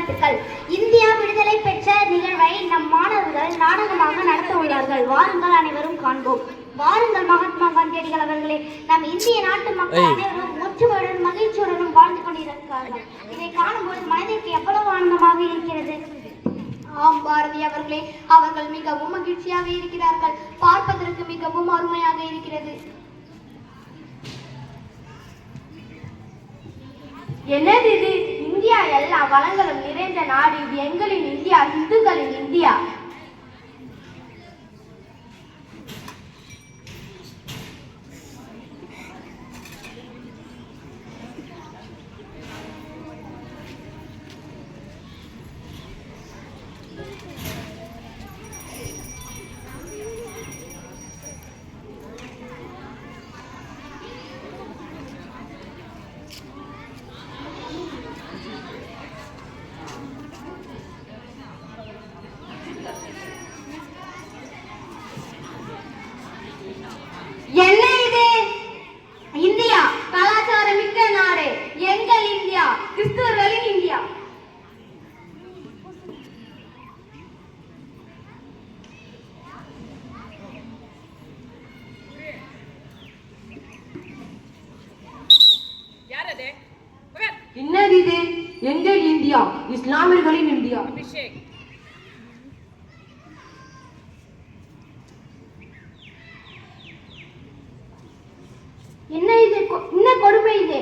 வாழ்த்துக்கள். இந்தியா விடுதலை பெற்ற நிகழ்வை நம் மாணவர்கள் நாடகமாக நடத்த உள்ளார்கள். வாருங்கள் அனைவரும் காண்போம். வாருங்கள் மகாத்மா காந்தியடிகள் அவர்களே. நம் இந்திய நாட்டு மக்கள். அனைவரும் ஒற்றுமையுடன் மகிழ்ச்சியுடனும் வாழ்ந்து கொண்டிருக்கிறார்கள். இதை காணும்போது மனதிற்கு எவ்வளவு ஆனந்தமாக இருக்கிறது? ஆம் பாரதி அவர்களே. அவர்கள் மிகவும் மகிழ்ச்சியாக இருக்கிறார்கள். பார்ப்பதற்கு மிகவும் அருமையாக இருக்கிறது. என்னது இது? இந்தியா எல்லா வளங்களும் நிறைந்த நாடு. இது எங்களின் இந்தியா இந்துக்களின் இந்தியா என்ன இது இந்தியா கலாச்சாரம் மிக்க நாடு எங்கள் இந்தியா கிறிஸ்துவர்களின் இந்தியா யார் அது பகத் என்னது இது? எங்கள் இந்தியா? இஸ்லாமியர்களின் இந்தியா. அபிஷேக். என்ன இது? என்ன கொடுமை இது?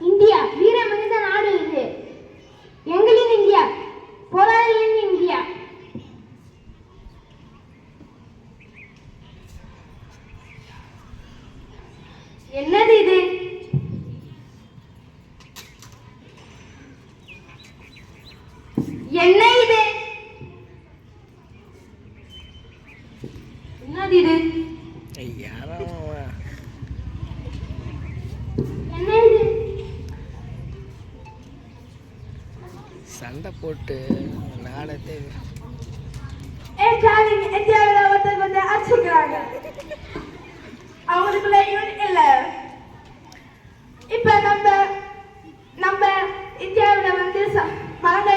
இந்தியா வீர மிகுந்த நாடு இது. எங்களின் இந்தியா போராளிகளின் இந்தியா. என்னது இது என்ன இது என்னது இது? யாரோ என்ன இது? சண்டை போட்டு நாடத்தை ஏ சாலி இந்தியாவில் ஒருத்தர் வந்து அடிச்சுக்கிறாங்க அவங்களுக்குள்ள யூனிட் இல்ல. இப்ப நம்ம நம்ம இந்தியாவில் வந்து ச- மலங்கை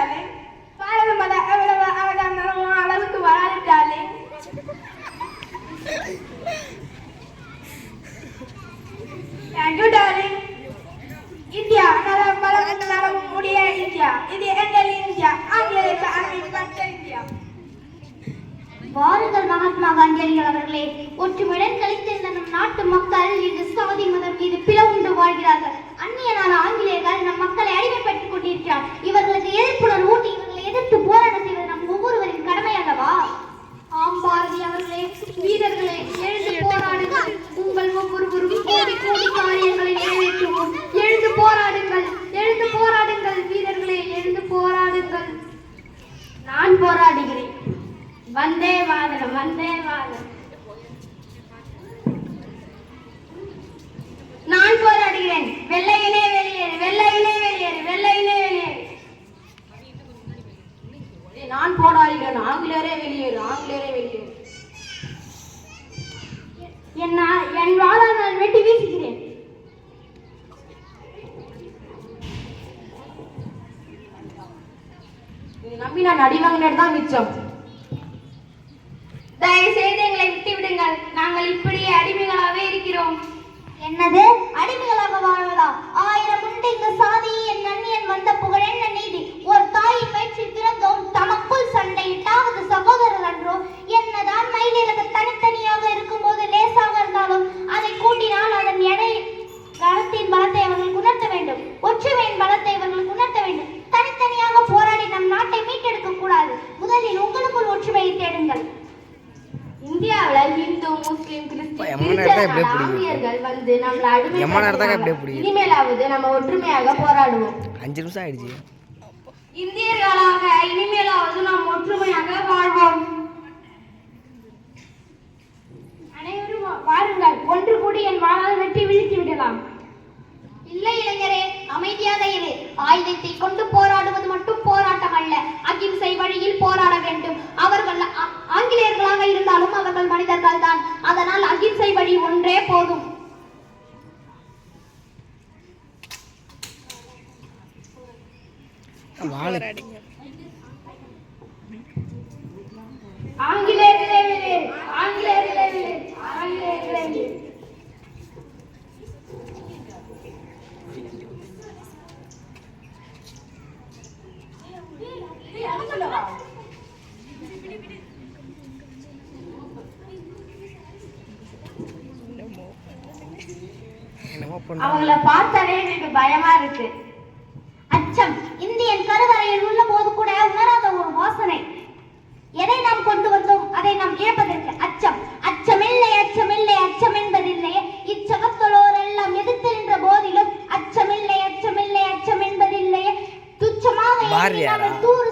கழித்து கழித்திருந்த நம் நாட்டு மக்கள் இன்று சாதி மதம் மீது வெளியேறு ஆங்கிலேயரே வெளியேறு என் வாழால் நான் வெட்டி வீசுகிறேன். நம்பி நான் அடிவாங்கினது தான் மிச்சம். தயவு செய்து எங்களை விட்டு விடுங்கள் நாங்கள் இப்படியே அடிமைகளாகவே இருக்கிறோம். என்னது? அடிமைகளாக வாழ்வதா? ஆயிரம் உண்டு இந்த சாதி என் நன்னியன் வந்த புகழ் என்ன நீதி? ஒரு தாயின் வயிற்றில் பிறந்தோம். தமக்குள் எடுத்தா எப்படியே பிடிக்கும். வந்து நம்மள அடிமை பிடிக்கும். இனிமேலாவது நம்ம ஒற்றுமையாக போராடுவோம். அஞ்சு நிமிஷம் ஆயிடுச்சு. இந்தியர்களாக இனிமேலாவது நாம் ஒற்றுமையாக வாழ்வோம். அனைவரும் வாருங்கள். ஒன்று கூடி என் வாழால் வெட்டி வீழ்த்தி விடலாம். இல்லை இளைஞரே அமைதியாக இரு. ஆயுதத்தை கொண்டு போராடுவது மட்டும் அவர்கள் ஆங்கிலேயர்களாக இருந்தாலும் அவர்கள் மனிதர்கள் தான் அதனால் அகிம்சை வழி ஒன்றே போதும். ஆங்கிலேயர்களே ஆங்கிலேயர்களே ஆங்கிலேயர்களே அவங்கள பார்த்தாலே எனக்கு பயமா இருக்கு. அச்சம் இந்தியன் கருவறையில் உள்ள போது கூட உணராத ஒரு வாசனை. எதை நாம் கொண்டு வந்தோம்? அதை நாம் இழப்பதற்கு அச்சம். அச்சமில்லை அச்சமில்லை அச்சம் என்பதில்லையே. இச்சகத்தலோர் எல்லாம் எதிர்த்து நின்ற போதிலும் அச்சமில்லை அச்சமில்லை அச்சம் என்பதில்லையே. துச்சமாக தூறு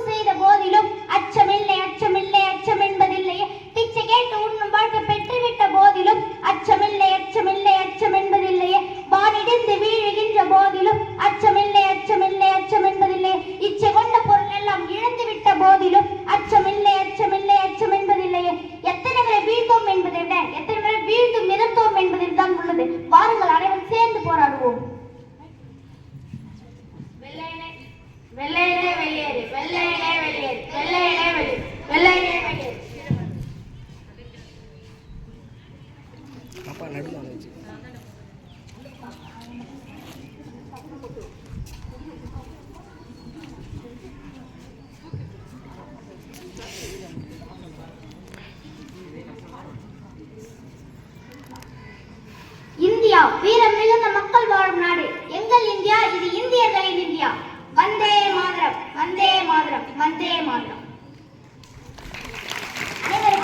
அப்பா நடுவில் வச்சு. இந்தியா வீரம் மிகுந்த மக்கள் வாழும் நாடு. எங்கள் இந்தியா இது இந்தியர்களின் இந்தியா. வந்தே மாதரம் வந்தே மாதரம் வந்தே மாதரம்.